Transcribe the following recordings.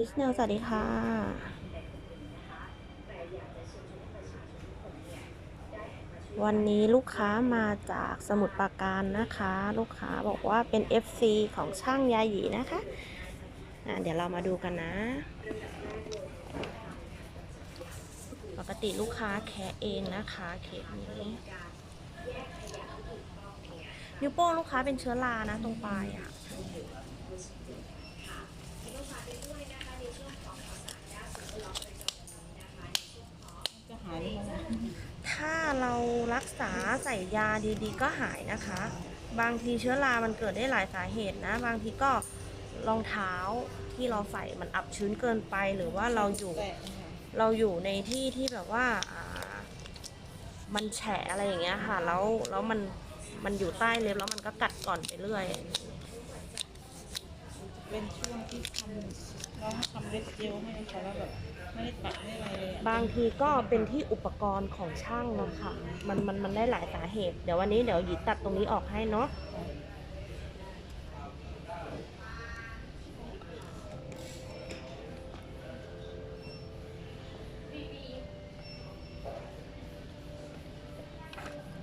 ดิสเนลสวัสดีค่ะ วันนี้ลูกค้ามาจากสมุทรปราการนะคะ ลูกค้าบอกว่าเป็น FC ของช่างยาหยีนะคะอะเดี๋ยวเรามาดูกันนะ ปกติลูกค้าแคะเองนะคะเคสนี้นิ้วโป้งลูกค้าเป็นเชื้อรานะตรงปลายอะจะหายหรือเปล่า ถ้าเรารักษาใส่ยาดีๆ ก็หายนะคะ บางทีเชื้อรามันเกิดได้หลายสาเหตุนะ บางทีก็รองเท้าที่เราใส่มันอับชื้นเกินไปหรือว่าเราอยู่เราอยู่ในที่ที่แบบว่ามันแฉะอะไรอย่างเงี้ยค่ะ แล้วแล้วมันมันอยู่ใต้เล็บแล้วมันก็กัดก่อนไปเรื่อย เป็นช่วงที่ทำเราทำเล็บเจลให้เขาแล้วแบบไม่ได้ตัดไม่อะไรเลยอะบางทีก็เป็นที่อุปกรณ์ของช่างนะคะมันมันมันได้หลายสาเหตุ เดี๋ยววันนี้เดี๋ยวหยีตัดตรงนี้ออกให้เนาะ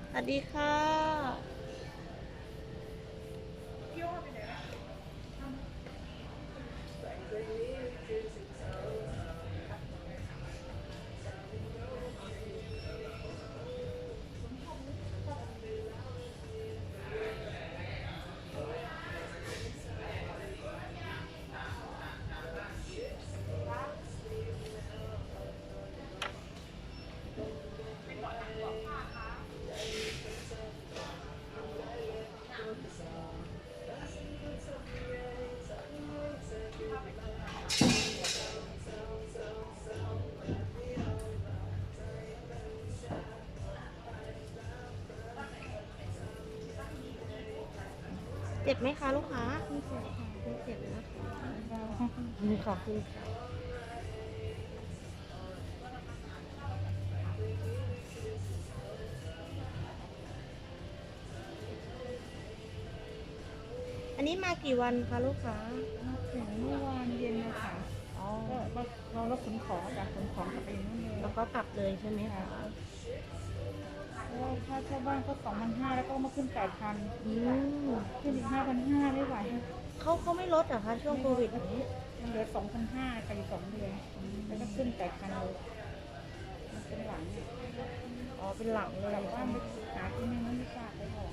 สวัสดีค่ะ เจ็บไหมคะลูกค้าไม่เจ็บค่ะไม่เจ็บนะคะขอบคุณค่ะอันนี้มากี่วันคะลูกค้ามาถึง ก็กลับเลยใช่ไหมคะเพราะว่าถ้าเช่าบ้านก็สองพันห้าแล้วก็มาขึ้นแปดพันอืมขึ้นอีกห้าพันห้าไม่ไหวเขาเขาไม่ลดเหรอคะช่วงโควิดนี้มันเหลือสองพันห้าไปอีกสองเดือนแล้วก็ขึ้นแปดพันเลยมันเป็นหลังเนี่ยอ๋อเป็นหลังเลยกลับบ้านไปหาที่นึงไม่มีกล้าไปบอก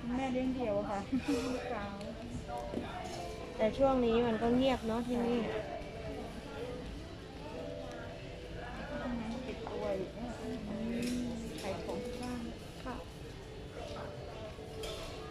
คุณแม่เลี้ยงเดี่ยวอะค่ะลูกสาวแต่ช่วงนี้มันก็เงียบเนาะที่นี่เ